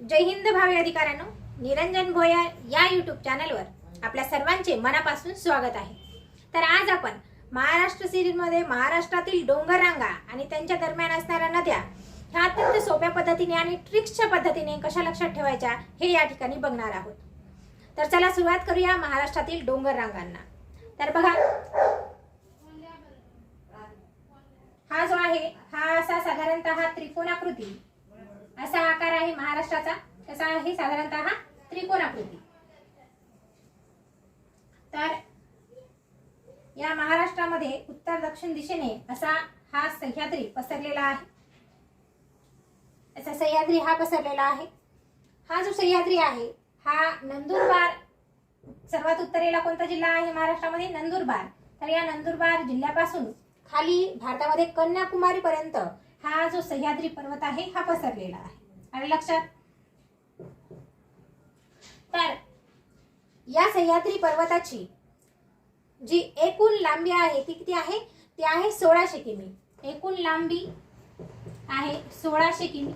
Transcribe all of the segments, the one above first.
जय हिंद भावी अधिकाऱ्यांनो. निरंजन भोयर या युट्यूब चॅनलवर आपल्या सर्वांचे मनापासून स्वागत आहे. तर आज आपण महाराष्ट्र सिरीजमध्ये महाराष्ट्रातील डोंगर रांगा आणि त्यांच्या दरम्यान असणाऱ्या नद्या ह्या अत्यंत सोप्या पद्धतीने आणि ट्रिक्सच्या पद्धतीने कशा लक्षात ठेवायच्या हे या ठिकाणी बघणार आहोत. तर चला सुरुवात करूया महाराष्ट्रातील डोंगर रांगांना तर बघा. हा जो आहे हा असा साधारणतः त्रिकोणाकृती. असा आकार आहे महाराष्ट्राचा. कसा आहे साधारणतः त्रिकोणाकृती. तर या महाराष्ट्रामध्ये उत्तर दक्षिण दिशेने असा हा सह्याद्री पसरलेला आहे. असा सह्याद्री हा पसरलेला आहे. हा जो सह्याद्री आहे हा नंदुरबार सर्वात उत्तरेला कोणता जिल्हा आहे महाराष्ट्रामध्ये? नंदुरबार. तर या नंदुरबार जिल्ह्यापासून खाली भारतामध्ये कन्याकुमारी पर्यंत हा जो सह्याद्री पर्वत आहे हा पसरलेला आहे. आणि लक्षात. तर या सह्याद्री पर्वताची जी एकूण लांबी आहे ती किती आहे? ती आहे सोळाशे किमी. एकूण लांबी आहे सोळाशे किमी.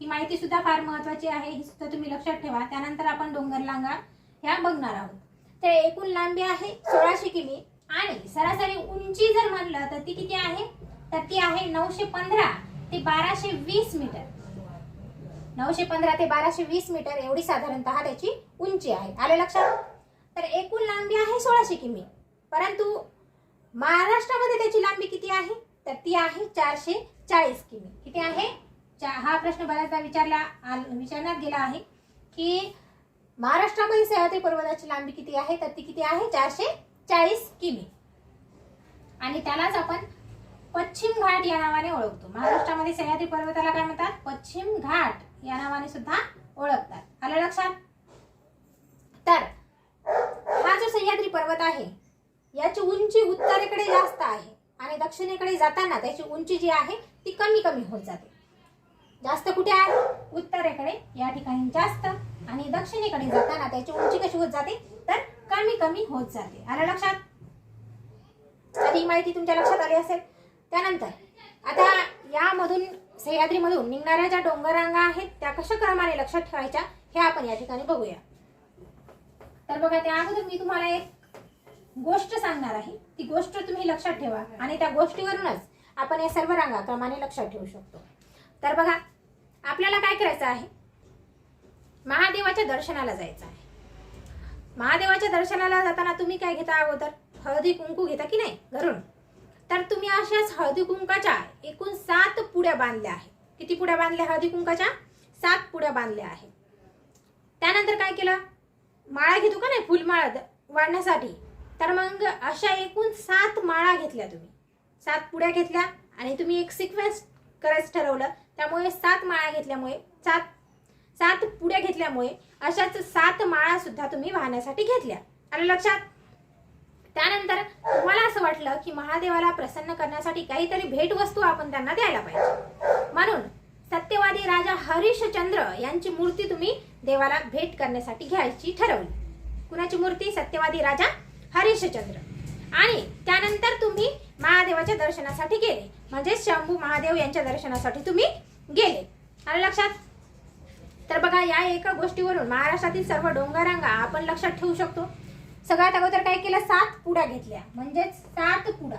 ही माहिती सुद्धा फार महत्वाची आहे ही सुद्धा तुम्ही लक्षात ठेवा. त्यानंतर आपण डोंगर लांगा ह्या बघणार आहोत. तर एकूण लांबी आहे सोळाशे किमी आणि सरासरी उंची जर म्हणलं तर ती किती आहे? तर ती आहे नऊशे पंधरा ते बाराशे वीस मीटर. नऊशे पंधरा ते बाराशे वीस मीटर एवढी साधारणतः त्याची उंची आहे. आले लक्षात? तर एकूण लांबी आहे सोळाशे किमी. परंतु महाराष्ट्रामध्ये त्याची लांबी किती आहे? तर ती आहे चारशे चाळीस किमी. किती आहे? चा- हा प्रश्न बऱ्याचदा विचारला विचारण्यात गेला आहे की महाराष्ट्रामध्ये सह्याद्री पर्वताची लांबी किती आहे? तर ती किती आहे? चारशे चाळीस किमी. आणि त्यालाच आपण पश्चिम घाट या नावाने ओळखतो. महाराष्ट्रामध्ये सह्याद्री पर्वताला काय म्हणतात? पश्चिम घाट या नावाने सुद्धा ओळखतात. आलं लक्षात? तर हा जो सह्याद्री पर्वत आहे याची उंची उत्तरेकडे जास्त आहे आणि दक्षिणेकडे जाताना त्याची उंची जी आहे ती कमी कमी होत जाते. जास्त कुठे आहे? उत्तरेकडे या ठिकाणी जास्त आणि दक्षिणेकडे जाताना त्याची उंची कशी होत जाते? तर कमी कमी होत जाते. आलं लक्षात? ही माहिती तुमच्या लक्षात आली असेल. त्यानंतर आता यामधून सह्याद्रीमधून निघणाऱ्या ज्या डोंगरांगा आहेत त्या कशा क्रमाने लक्षात ठेवायच्या हे आपण या ठिकाणी बघूया. तर बघा त्या अगोदर मी तुम्हाला एक गोष्ट सांगणार आहे. ती गोष्ट तुम्ही लक्षात ठेवा. आणि त्या गोष्टीवरूनच आपण या सर्व रांगा क्रमाने लक्षात ठेवू शकतो. तर बघा आपल्याला काय करायचं आहे? महादेवाच्या दर्शनाला जायचं आहे. महादेवाच्या दर्शनाला जाताना तुम्ही काय घेता अगोदर? हळदी कुंकू घेता की नाही? घरून? तर तुम्ही अशाच हळदी कुंकाच्या एकूण सात पुड्या बांधल्या आहेत. किती पुड्या बांधल्या हळदी कुंकाच्या? सात पुड्या बांधल्या आहेत. त्यानंतर काय केलं? माळा घेतो का नाही? फुलमाळा द- वाढण्यासाठी. तर मग अशा एकूण सात माळा घेतल्या तुम्ही. सात पुड्या घेतल्या आणि तुम्ही एक सिक्वेन्स करायचं ठरवलं. त्यामुळे सात माळा घेतल्यामुळे सात सात पुड्या घेतल्यामुळे अशाच सात माळा सुद्धा तुम्ही वाहण्यासाठी घेतल्या. आलं लक्षात? त्यानंतर तुम्हाला असं वाटलं की महादेवाला प्रसन्न करण्यासाठी काहीतरी भेटवस्तू आपण त्यांना द्यायला पाहिजे. म्हणून सत्यवादी राजा हरिश्चंद्र यांची मूर्ती तुम्ही देवाला भेट करण्यासाठी घ्यायची ठरवली. कुणाची मूर्ती? सत्यवादी राजा हरिश्चंद्र. आणि त्यानंतर तुम्ही महादेवाच्या दर्शनासाठी गेले. म्हणजे शंभू महादेव यांच्या दर्शनासाठी तुम्ही गेले. आलं लक्षात? तर बघा या एका गोष्टीवरून महाराष्ट्रातील सर्व डोंगरांगा आपण लक्षात ठेवू शकतो. सगळ्यात अगोदर काय केलं? सात पुडा घेतल्या. म्हणजेच सात पुडा.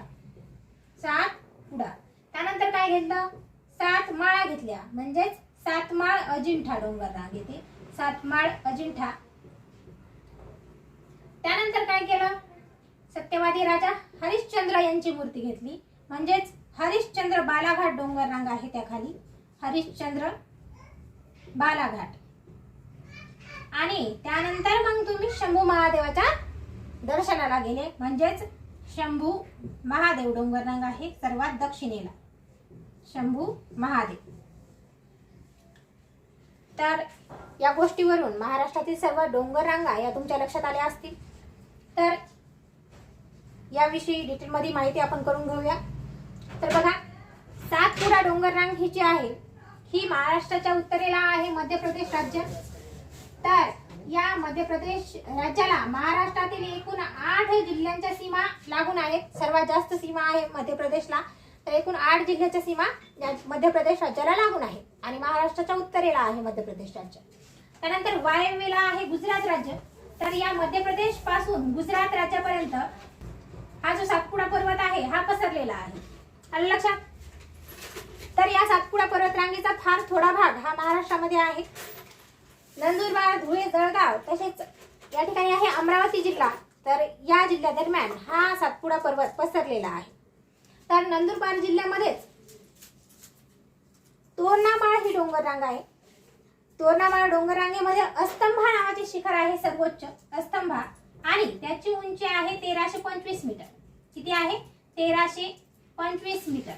सात पुडा. त्यानंतर काय घेतलं? सात माळा घेतल्या. म्हणजेच सात माळ अजिंठा डोंगर घेते. सात माळ अजिंठा. त्यानंतर काय केलं? सत्यवादी राजा हरिश्चंद्र यांची मूर्ती घेतली. म्हणजेच हरिश्चंद्र बालाघाट डोंगर रांग आहे त्या खाली हरिश्चंद्र बालाघाट. आणि त्यानंतर मग तुम्ही शंभू महादेवाच्या दर्शनाला गेले. म्हणजेच शंभू महादेव डोंगररंग आहे सर्वात दक्षिणेला. शंभू महादेव. तर या गोष्टीवरून महाराष्ट्रातील सर्व डोंगर रांगा या तुमच्या लक्षात आल्या असतील. तर याविषयी डिटेलमध्ये माहिती आपण करून घेऊया. तर बघा सातपुडा डोंगर रांग ही जी आहे ही महाराष्ट्राच्या उत्तरेला आहे मध्य प्रदेश राज्य. तर या मध्य प्रदेश राज्याला महाराष्ट्रातील एकूण आठ जिल्ह्यांच्या सीमा लागून आहेत. सर्वात जास्त सीमा आहे मध्य प्रदेशला. तर एकूण आठ जिल्ह्याच्या सीमा या मध्य प्रदेश राज्याला लागून आहे. आणि महाराष्ट्राच्या उत्तरेला आहे मध्य प्रदेश राज्य. त्यानंतर वायव्येला आहे गुजरात राज्य. तर या मध्य प्रदेशपासून गुजरात राज्यापर्यंत हा जो सातपुडा पर्वत आहे हा पसरलेला आहे. आलं लक्षात? तर या सातपुडा पर्वत रांगेचा फार थोडा भाग हा महाराष्ट्रामध्ये आहे. नंदुरबार धुळे जळगाव तसेच या ठिकाणी आहे अमरावती जिल्हा. तर या जिल्ह्यादरम्यान हा सातपुडा पर्वत पसरलेला आहे. तर नंदुरबार जिल्ह्यामध्येच तोरणामाळ ही डोंगर रांग आहे. तोरणामाळ डोंगररांगेमध्ये अस्तंभा नावाचे शिखर आहे सर्वोच्च अस्तंभा आणि त्याची उंची आहे तेराशे पंचवीस मीटर. किती आहे? तेराशे पंचवीस मीटर.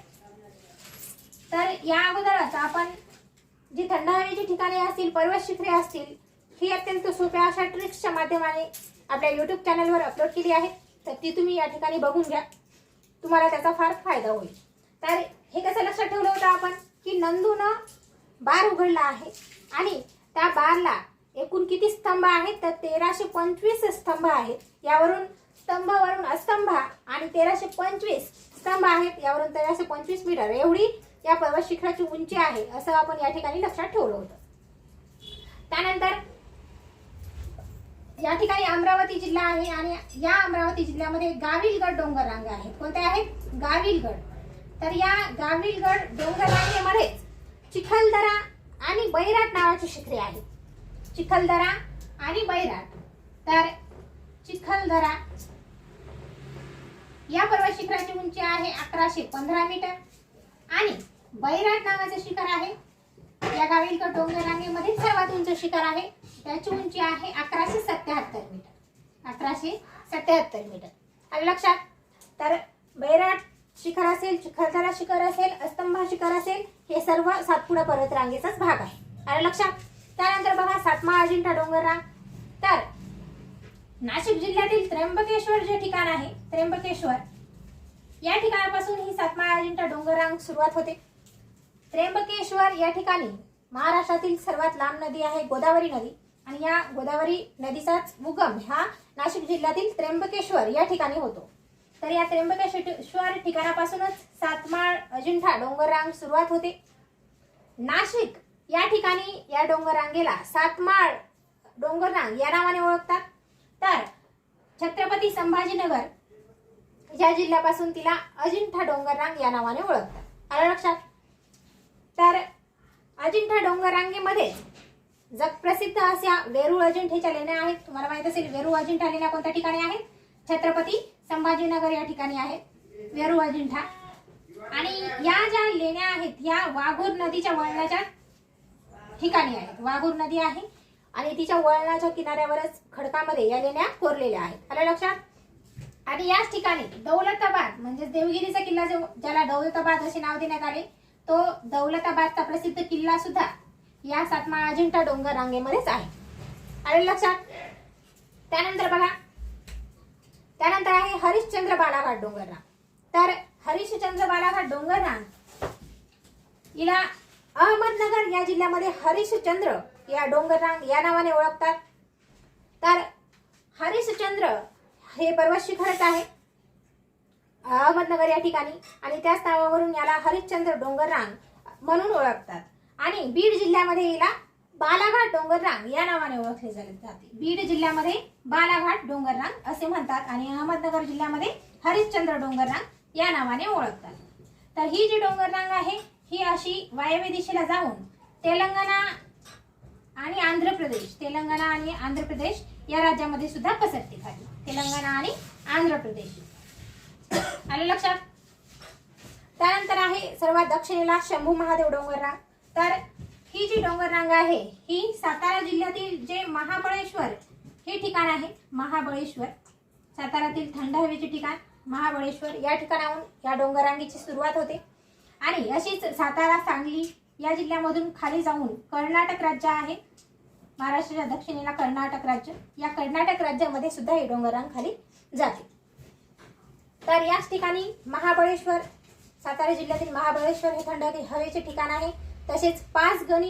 तर या अगोदरच आपण जी थंड हवेची ठिकाणे असतील पर्वत शिखरे असतील ही अत्यंत सोप्या अशा ट्रिक्सच्या माध्यमाने आपल्या युट्यूब चॅनलवर अपलोड केली आहे तर ती तुम्ही या ठिकाणी बघून घ्या. तुम्हाला त्याचा फार फायदा होईल. तर हे कसं लक्षात ठेवलं होतं आपण? की नंदूनं बार उघडला आहे आणि त्या बारला एकूण किती स्तंभ आहेत? तर तेराशे पंचवीस स्तंभ आहेत. यावरून स्तंभावरून अस्तंभा आणि तेराशे पंचवीस स्तंभ आहेत. यावरून तेराशे पंचवीस मीटर एवढी या पर्वत शिखराची उंची आहे असं आपण या ठिकाणी लक्षात ठेवलं होतं. त्यानंतर या ठिकाणी अमरावती जिल्हा आहे आणि या अमरावती जिल्ह्यामध्ये गाविलगड डोंगर आहे आहेत. कोणत्या आहेत? गाविलगड. तर या गाविलगड डोंगर रांगेमध्येच चिखलदरा आणि बैराट नावाची शिखरे आहेत. चिखलदरा आणि बैराट. तर चिखलदरा या पर्वत शिखराची उंची आहे अकराशे पंधरा मीटर आणि बैराट नावाचं शिखर आहे. या गाविलगड डोंगररांगेमध्ये सर्वात उंच शिखर आहे. त्याची उंची आहे अकराशे सत्याहत्तर मीटर. अकराशे सत्याहत्तर मीटर. आलं लक्षात तर बैराट शिखर असेल चिखलदरा शिखर असेल अस्तंभा शिखर असेल हे सर्व सातपुडा पर्वतरांगेचाच भाग आहे. आलं लक्षात त्यानंतर बघा सातमा अजिंठा डोंगररांग तर नाशिक जिल्ह्यातील त्र्यंबकेश्वर जे ठिकाण आहे त्र्यंबकेश्वर या ठिकाणापासून ही सातमा अजिंठा डोंगररांग सुरुवात होते. त्र्यंबकेश्वर या ठिकाणी महाराष्ट्रातील सर्वात लांब नदी आहे गोदावरी नदी. आणि या गोदावरी नदीचाच उगम हा नाशिक जिल्ह्यातील त्र्यंबकेश्वर या ठिकाणी होतो. तर या त्र्यंबकेश्वर ठिकाणापासूनच सातमाळ अजिंठा डोंगर रांग सुरुवात होते. नाशिक या ठिकाणी या डोंगर रांगेला सातमाळ डोंगर रांग या नावाने ओळखतात. तर छत्रपती संभाजीनगर या जिल्ह्यापासून तिला अजिंठा डोंगर रांग या नावाने ओळखतात. आलं लक्षात? तर अजिंठा डोंगररांगेमध्ये जगप्रसिद्ध अशा वेरूळ अजिंठेच्या लेण्या आहेत. तुम्हाला माहीत असेल वेरूळ अजिंठा लेण्या कोणत्या ठिकाणी आहेत? छत्रपती संभाजीनगर या ठिकाणी आहेत वेरूळ अजिंठा. आणि या ज्या लेण्या आहेत या वाघूर नदीच्या वळणाच्या ठिकाणी आहेत. वाघूर नदी आहे. आणि तिच्या वळणाच्या किनाऱ्यावरच खडकामध्ये या लेण्या कोरलेल्या आहेत. आलं लक्षात? आणि याच ठिकाणी दौलताबाद म्हणजे देवगिरीचा किल्ला जो ज्याला दौलताबाद असे नाव देण्यात आले तो दौलताबादचा प्रसिद्ध किल्ला सुद्धा या सातमा अजिंठा डोंगर रांगेमध्येच आहे. आले लक्षात? त्यानंतर बघा. त्यानंतर आहे हरिश्चंद्र बालाघाट डोंगर रांग. तर हरिश्चंद्र बालाघाट डोंगर रांग हिला अहमदनगर या जिल्ह्यामध्ये हरिश्चंद्र या डोंगर रांग या नावाने ओळखतात. तर हरिश्चंद्र हे पर्वत शिखरच आहे. अहमदनगर या ठिकाणी आणि त्याच नावावरून याला हरिश्चंद्र डोंगर रांग म्हणून ओळखतात. आणि बीड जिल्ह्यामध्ये याला बालाघाट डोंगर रांग या नावाने ओळखले जाते बीड जिल्ह्यामध्ये बालाघाट डोंगर रांग असे म्हणतात आणि अहमदनगर जिल्ह्यामध्ये हरिश्चंद्र डोंगर रांग या नावाने ओळखतात. तर ही जी डोंगर रांग आहे ही अशी वायव्य दिशेला जाऊन तेलंगणा आणि आंध्र प्रदेश तेलंगणा आणि आंध्र प्रदेश या राज्यामध्ये सुद्धा पसरते खाली. तेलंगणा आणि आंध्र प्रदेश. आलं लक्षात? त्यानंतर आहे सर्वात दक्षिणेला शंभू महादेव डोंगर रांग तर ही जी डोंगर रांग आहे ही सातारा जिल्ह्यातील जे महाबळेश्वर हे ठिकाण आहे महाबळेश्वर. सातारातील थंड हवेचे ठिकाण महाबळेश्वर. या ठिकाणाहून या डोंगररांगीची सुरुवात होते. आणि अशीच सातारा सांगली या जिल्ह्यामधून खाली जाऊन कर्नाटक राज्य आहे. महाराष्ट्राच्या दक्षिणेला कर्नाटक राज्य. या कर्नाटक राज्यामध्ये सुद्धा ही डोंगररांग खाली जाते. तर याच ठिकाणी महाबळेश्वर सातारा जिल्ह्यातील महाबळेश्वर हे थंड हवेचे ठिकाण आहे. तसेच पाच गणी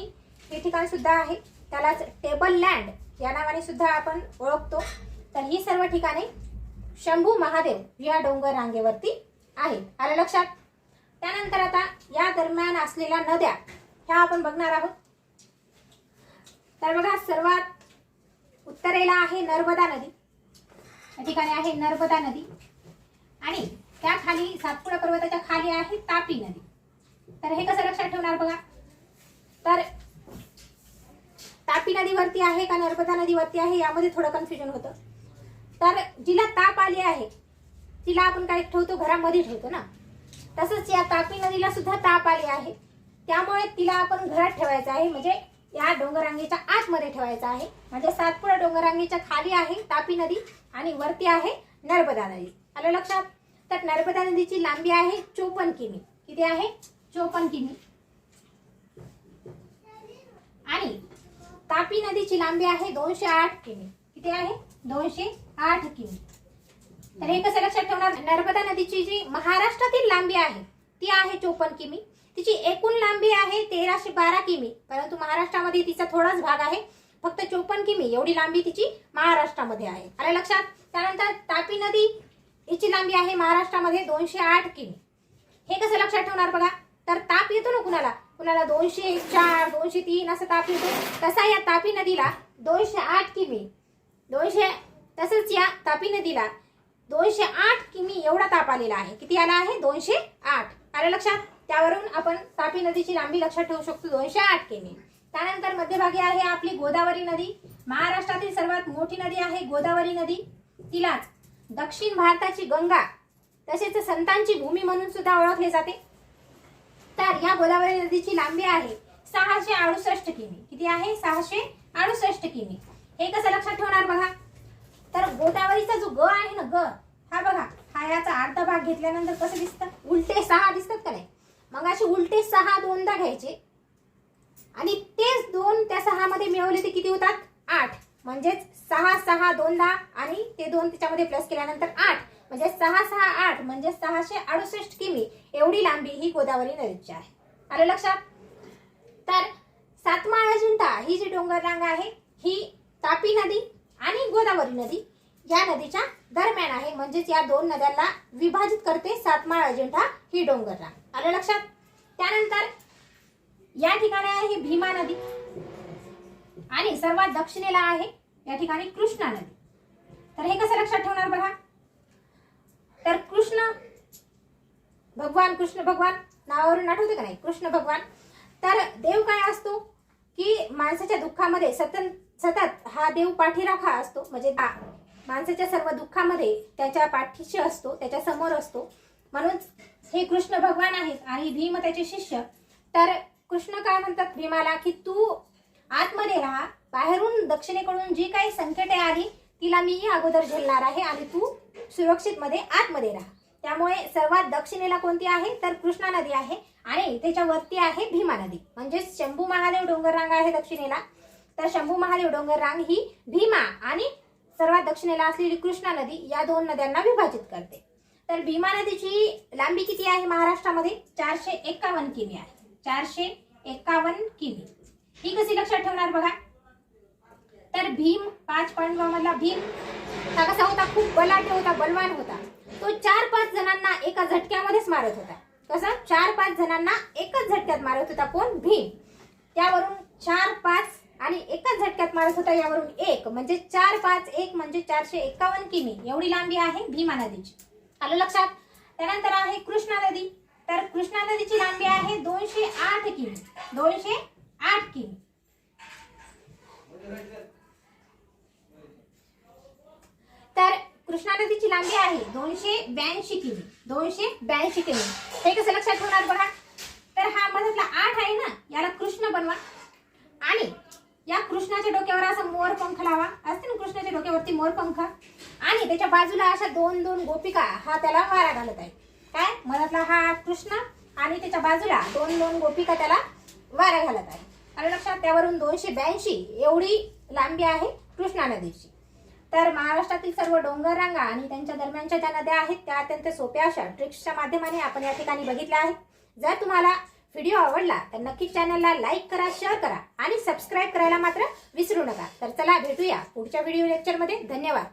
हे ठिकाण सुद्धा आहे. त्यालाच टेबल लँड या नावाने सुद्धा आपण ओळखतो. तर ही सर्व ठिकाणे शंभू महादेव या डोंगर रांगेवरती आहेत. आलं लक्षात? त्यानंतर आता या दरम्यान असलेल्या नद्या ह्या आपण बघणार आहोत. तर बघा सर्वात उत्तरेला आहे नर्मदा नदी. या ठिकाणी आहे नर्मदा नदी. आणि त्या खाली सातपुडा पर्वताच्या खाली आहे तापी नदी. तर हे कसं लक्षात ठेवणार बघा? तर तापी नदीवरती आहे का नर्मदा नदीवरती आहे यामध्ये थोडं कन्फ्युजन होतं. तर जिला ताप आली आहे तिला आपण काय ठेवतो? घरामध्ये ठेवतो ना. तसंच या तापी नदीला सुद्धा ताप आली आहे. त्यामुळे तिला आपण घरात ठेवायचं आहे. म्हणजे या डोंगरांगेच्या आतमध्ये ठेवायचं आहे. म्हणजे सातपुडा डोंगरांगेच्या खाली आहे तापी नदी आणि वरती आहे नर्मदा नदी. आलं लक्षात? तर नर्मदा नदीची लांबी आहे चोपन्न किमी. किती आहे? चोपन्न किमी. आणि तापी नदीची लांबी आहे दोनशे आठ किमी. किती आहे? दोनशे आठ किमी. तर हे कसं लक्षात ठेवणार? नर्मदा नदीची जी महाराष्ट्रातील लांबी आहे ती आहे चोपन्न किमी. तिची एकूण लांबी आहे तेराशे बारा किमी. परंतु महाराष्ट्रामध्ये तिचा थोडाच भाग आहे. फक्त चोपन्न किमी एवढी लांबी तिची महाराष्ट्रामध्ये आहे. आलं लक्षात? त्यानंतर तापी नदी हिची लांबी आहे महाराष्ट्रामध्ये दोनशे आठ किमी. हे कसं लक्षात ठेवणार बघा? तर ताप येतो ना कुणाला? कुणाला दोनशे चार दोनशे तीन असं ताप येतो. तसा या तापी नदीला दोनशे आठ किमी. दोनशे तसंच या तापी नदीला दोनशे आठ किमी एवढा ताप आलेला आहे. किती आला आहे? दोनशे आठ. आलं लक्षात? त्यावरून आपण तापी नदीची लांबी लक्षात ठेवू शकतो. दोनशे आठ किमी. त्यानंतर मध्यभागी आहे आपली गोदावरी नदी. महाराष्ट्रातील सर्वात मोठी नदी आहे गोदावरी नदी. तिलाच दक्षिण भारताची गंगा तसेच संतांची भूमी म्हणून सुद्धा ओळखले जाते. तर या गोदावरी नदीची लांबी आहे सहाशे अडुसष्ट किमी. किती आहे? सहाशे अडुसष्ट किमी. हे कसं लक्षात ठेवणार बघा? तर गोदावरीचा जो ग आहे ना ग हा बघा हा याचा अर्धा भाग घेतल्यानंतर कसं दिसतं? उलटे सहा दिसतात का नाही? मग असे उलटे सहा दोनदा घ्यायचे. आणि तेच दोन त्या सहा मध्ये मिळवले ते किती होतात? आठ. म्हणजेच सहा सहा दोनदा दोन त्याच्यामध्ये प्लस केल्यानंतर आठ. म्हणजे सहा सहा आठ. म्हणजे सहाशे अडुसष्ट किमी. एवढी लांबी ही गोदावरी नदीची आहे. आलं लक्षात? तर सातमा अजिंठा ही जी डोंगर रांग आहे ही तापी नदी आणि गोदावरी नदी या नदीच्या दरम्यान आहे. म्हणजेच या दोन नद्यांना विभाजित करते सातमाळ अजिंठा ही डोंगर रांग. आलं लक्षात? त्यानंतर या ठिकाणी आहे भीमा नदी आणि सर्वात दक्षिणेला आहे या ठिकाणी कृष्णा नदी. तर हे कसं लक्षात ठेवणार बघा? तर कृष्ण भगवान कृष्ण भगवान नावावरून आठवते का नाही? कृष्ण भगवान. तर देव काय असतो की माणसाच्या दुःखामध्ये सतत सतत हा देव पाठीराखा असतो. म्हणजे माणसाच्या सर्व दुःखामध्ये त्याच्या पाठीशी असतो त्याच्यासमोर असतो. म्हणून हे कृष्ण भगवान आहेत आणि भीम त्याचे शिष्य. तर कृष्ण काय म्हणतात भीमाला की तू आतमध्ये राहा. बाहेरून दक्षिणेकडून जी काही संकटे आली तिला मीही अगोदर झेलणार आहे आणि तू सुरक्षित मध्ये आतमध्ये राहा. त्यामुळे सर्वात दक्षिणेला कोणती आहे? तर कृष्णा नदी आहे आणि त्याच्या वरती आहे भीमा नदी. म्हणजेच शंभू महादेव डोंगर रांग आहे दक्षिणेला. तर शंभू महादेव डोंगर रांग ही भीमा आणि सर्वात दक्षिणेला असलेली कृष्णा नदी या दोन नद्यांना विभाजित करते. तर भीमा नदीची लांबी किती आहे महाराष्ट्रामध्ये? चारशे एकावन्न किमी आहे. चारशे एकावन्न किमी. ही कशी लक्षात ठेवणार बघा? तर भीम पाच पांडवामधला भीम हा कसा होता? खूप बलाढ्य होता बलवान होता. तो चार पाच जणांना एका झटक्यामध्येच मारत होता. कसा? चार पाच जणांना एकच झटक्यात मारत होता कोण? भीम. त्यावरून चार पाच आणि एकाच झटक्यात मारत होता यावरून एक. म्हणजे चार पाच एक म्हणजे चारशे एकावन्न किमी. एवढी लांबी आहे भीमा नदीची. आलं लक्षात? त्यानंतर आहे कृष्णा नदी. तर कृष्णा नदीची लांबी आहे दोनशे आठ किमी. दोनशे आठ किमी तर कृष्णा नदीची लांबी आहे. दोनशे ब्याऐंशी किमी. दोनशे ब्याऐंशी किमी. हे कसं लक्षात ठेवणार बघा. तर हा मधातला आठ आहे ना याला कृष्ण बनवा. आणि या कृष्णाच्या डोक्यावर असा मोर पंख लावा. असते ना कृष्णाच्या डोक्यावरती मोर पंख? आणि त्याच्या बाजूला अशा दोन दोन गोपिका हा त्याला वारा घालत आहे काय? मधातला हा कृष्ण आणि त्याच्या बाजूला दोन दोन गोपिका त्याला वारा घालत आहे आलं लक्षात? त्यावरून दोनशे ब्याऐंशी एवढी लांबी आहे कृष्णा नदीची. तर महाराष्ट्रातील सर्व डोंगर रांगा आणि त्यांच्या दरम्यानच्या ज्या नद्या आहेत त्या अत्यंत सोप्या अशा ट्रिक्सच्या माध्यमाने आपण या ठिकाणी बघितल्या आहेत. जर तुम्हाला व्हिडिओ आवडला तर नक्कीच चॅनलला लाईक करा शेअर करा आणि सबस्क्राईब करायला मात्र विसरू नका. तर चला भेटूया पुढच्या व्हिडिओ लेक्चरमध्ये धन्यवाद.